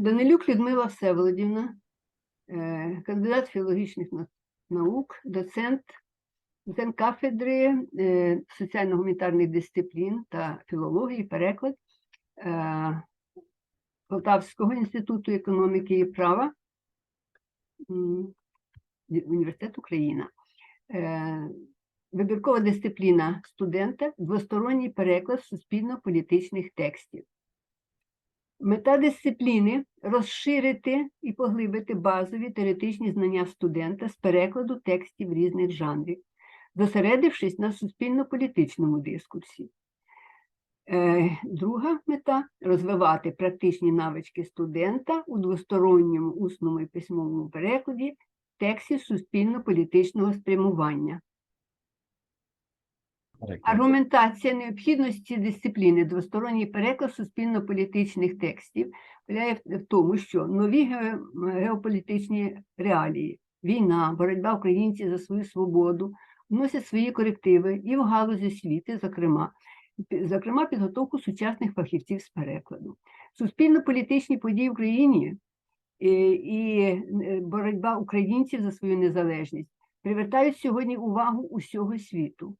Данилюк Людмила Всеволодівна, е, кандидат філологічних наук, доцент, доцент кафедри е, соціально-гуманітарних дисциплін та філології, переклад е, Полтавського інституту економіки і права Університет Україна. Вибіркова дисципліна студента, двосторонній переклад суспільно-політичних текстів. Мета дисципліни розширити і поглибити базові теоретичні знання студента з перекладу текстів різних жанрів, зосередившись на суспільно-політичному дискурсі. Е, Друга мета розвивати практичні навички студента у двосторонньому усному і письмовому перекладі текстів суспільно-політичного спрямування. Аргументація необхідності дисципліни двосторонній переклад суспільно-політичних текстів полягає в- тому, що нові геополітичні реалії, війна, боротьба українців за свою свободу вносять свої корективи і в галузі освіти, зокрема, зокрема підготовку сучасних фахівців з перекладу. Суспільно-політичні події в Україні і, і е, боротьба українців за свою незалежність привертають сьогодні увагу усього світу.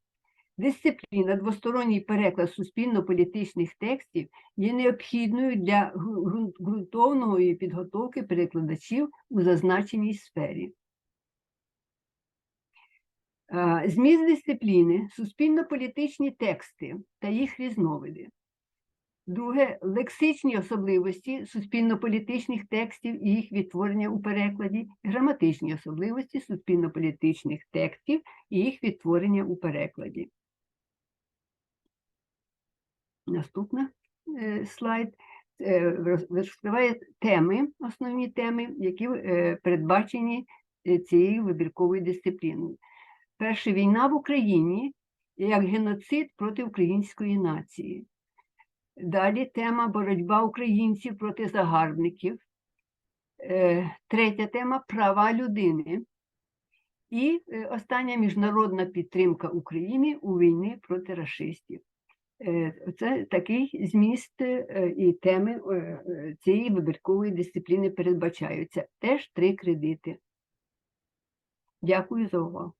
Дисципліна, двосторонній переклад суспільно-політичних текстів є необхідною для ґрунтовної підготовки перекладачів у зазначеній сфері. Зміст дисципліни, суспільно-політичні тексти та їх різновиди. Друге лексичні особливості суспільно-політичних текстів і їх відтворення у перекладі, граматичні особливості суспільно-політичних текстів і їх відтворення у перекладі. Наступний слайд е, розкриває теми, основні теми, які е, передбачені е, цією вибірковою дисципліною. Перше війна в Україні як геноцид проти української нації. Далі тема боротьба українців проти загарбників. Е, Третя тема права людини. І е, остання міжнародна підтримка України у війні проти расистів. Е, Це такий зміст е, і теми е, цієї вибіркової дисципліни передбачаються. Теж три кредити. Дякую за увагу.